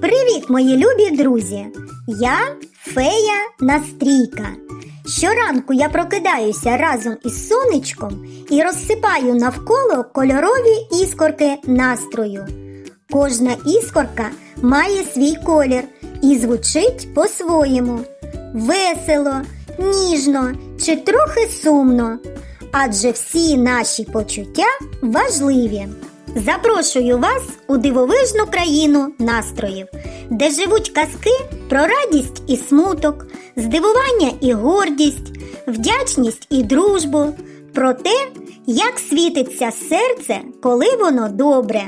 Привіт, мої любі друзі! Я фея Настрійка. Щоранку я прокидаюся разом із сонечком і розсипаю навколо кольорові іскорки настрою. Кожна іскорка має свій колір і звучить по-своєму: весело, ніжно чи трохи сумно. Адже всі наші почуття важливі. Запрошую вас у дивовижну країну настроїв, де живуть казки про радість і смуток, здивування і гордість, вдячність і дружбу, про те, як світиться серце, коли воно добре.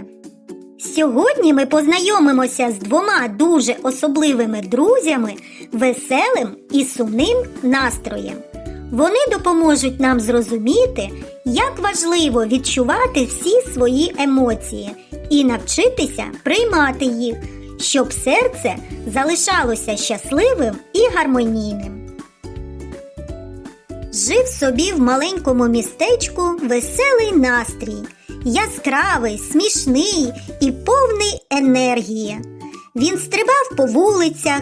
Сьогодні ми познайомимося з двома дуже особливими друзями, веселим і сумним настроєм. Вони допоможуть нам зрозуміти, як важливо відчувати всі свої емоції і навчитися приймати їх, щоб серце залишалося щасливим і гармонійним. Жив собі в маленькому містечку веселий настрій, яскравий, смішний і повний енергії. Він стрибав по вулицях,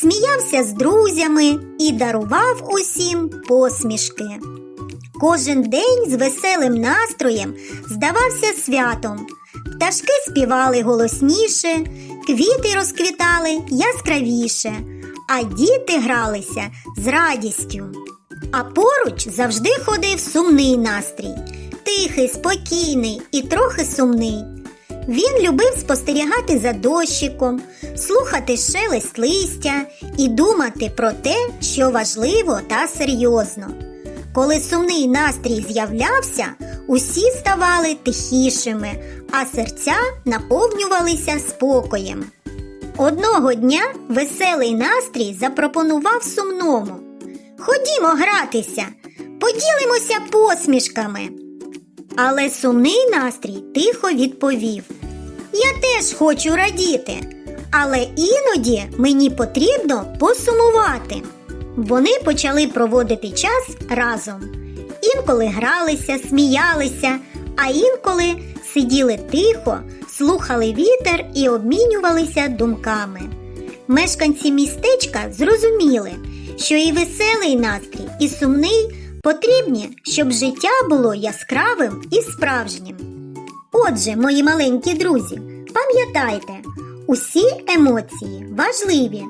сміявся з друзями і дарував усім посмішки. Кожен день з веселим настроєм здавався святом. Пташки співали голосніше, квіти розквітали яскравіше, а діти гралися з радістю. А поруч завжди ходив сумний настрій, тихий, спокійний і трохи сумний. Він любив спостерігати за дощиком, слухати шелест листя і думати про те, що важливо та серйозно. Коли сумний настрій з'являвся, усі ставали тихішими, а серця наповнювалися спокоєм. Одного дня веселий настрій запропонував сумному. Ходімо гратися, поділимося посмішками. Але сумний настрій тихо відповів: Я теж хочу радіти, але іноді мені потрібно посумувати. Вони почали проводити час разом. Інколи гралися, сміялися, а інколи сиділи тихо, слухали вітер і обмінювалися думками. Мешканці містечка зрозуміли, що і веселий настрій, і сумний потрібні, щоб життя було яскравим і справжнім. Отже, мої маленькі друзі, пам'ятайте, усі емоції важливі.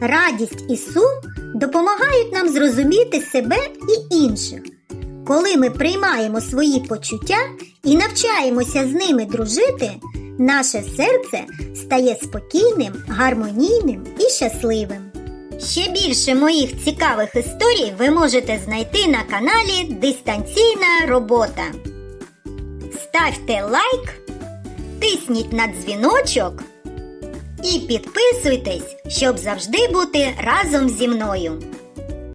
Радість і сум допомагають нам зрозуміти себе і інших. Коли ми приймаємо свої почуття і навчаємося з ними дружити, наше серце стає спокійним, гармонійним і щасливим. Ще більше моїх цікавих історій ви можете знайти на каналі Дистанційна робота. Ставте лайк, тисніть на дзвіночок і підписуйтесь, щоб завжди бути разом зі мною.